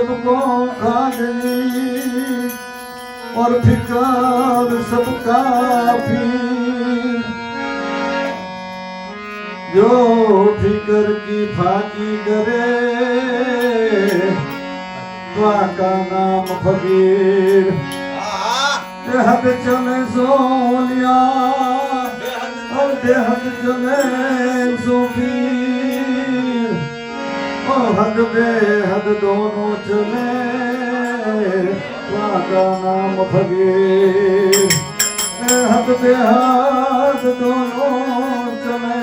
सबको रागनी और फिकर सबका भी जो फिकर की फाकी करे का नाम फकीर हद बेहद दोनों चले का नाम भगे हद बेहद दोनों चले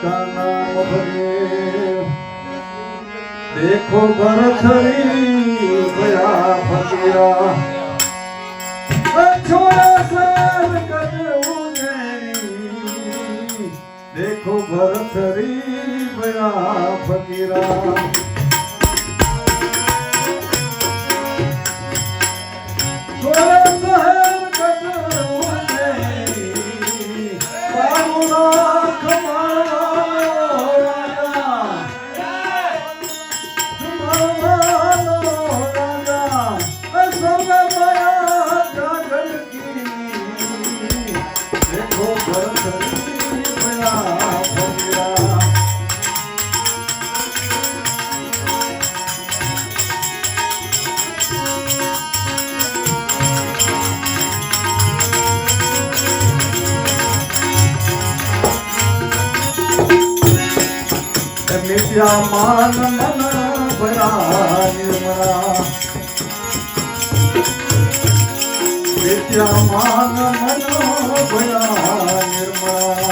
का नाम फगे देखो भरथरी ભરથરી બરા ફકીરા. શ્યા માન મન ભરાય નિત્યા માન મન ભયા નિર્મળા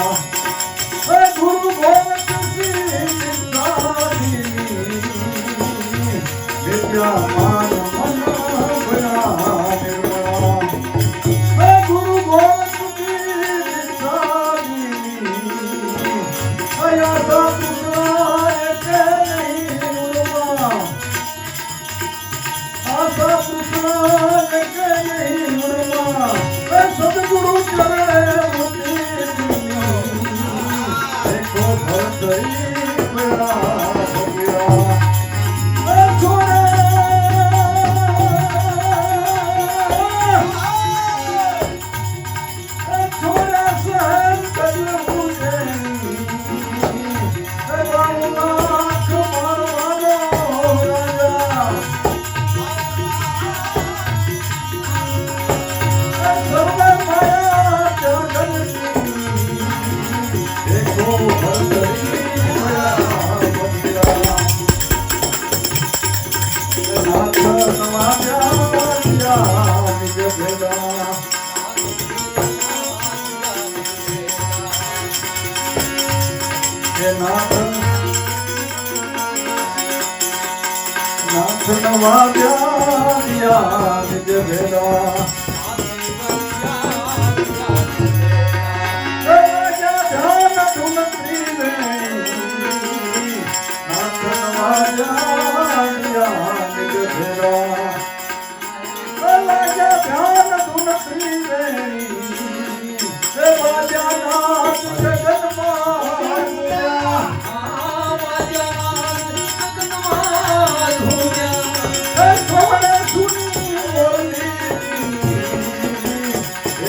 નાથ નવા વ્યા જગરા Yeah.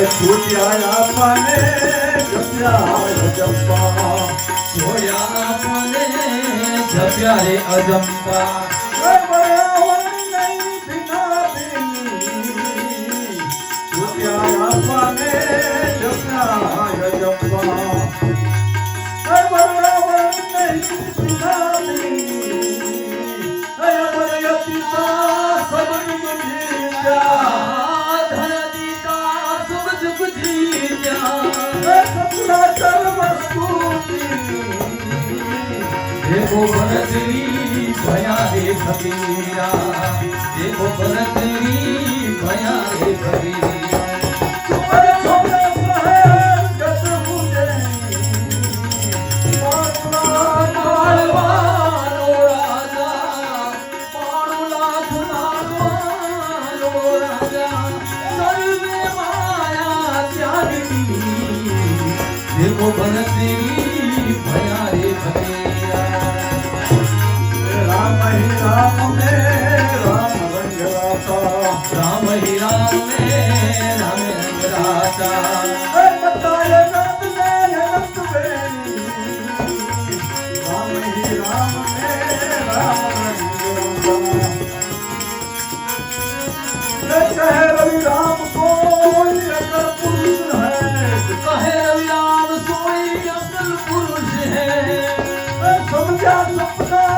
જોયા મને જપ્યા અજંપા જોયા મને અજંપા. કસમું દે માળવાનો રાજા પાણુલાથ માળવાનો રાજા સર્વે માયા ત્યાગી દેખો ભરતરી ભયા રે ફકીરા રામ રે રામ રંગરાતા રામ હી રામ રે રામ રંગરાતા બતાય નાથ ને નાથ બેની રામ હી રામ રે રામ રંગરાતા કહે રવિ રામ કોઈ અકર પુરુષ હૈ. કહે રવિ રામ કોઈ અકલ પુરુષ હૈ. સમજ્યા સપના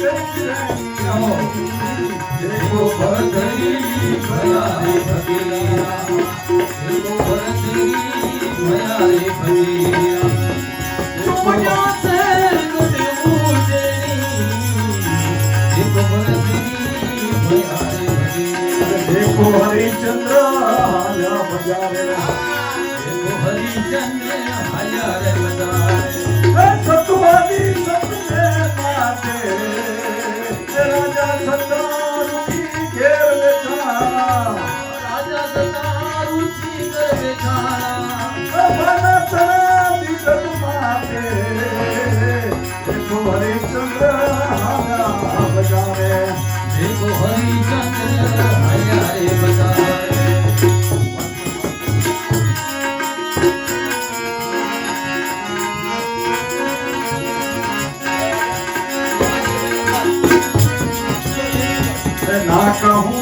Yeah. दे हरी चंद्रा हरिशंद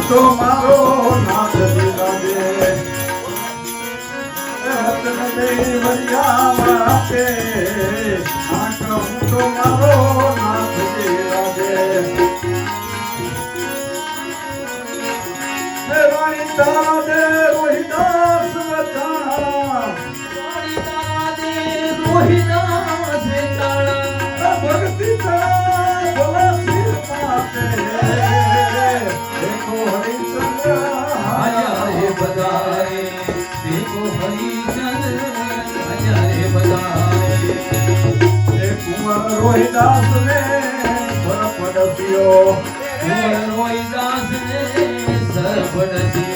તો મારો નાથ દિલાદે રતન દેવરિયા રોહિદાસ પર પડ્યો કુંવર રોહિદાસ રે સરપડ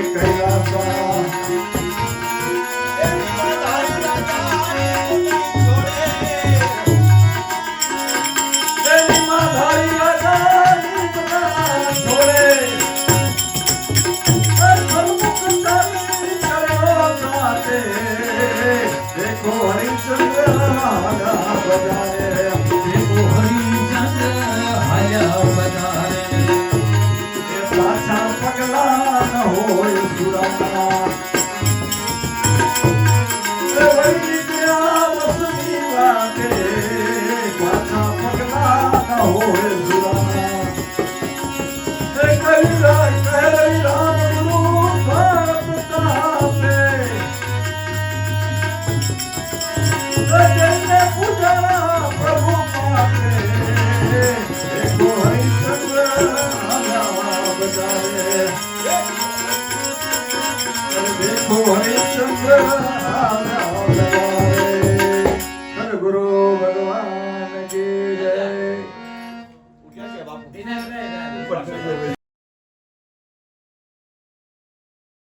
অনেক জন্য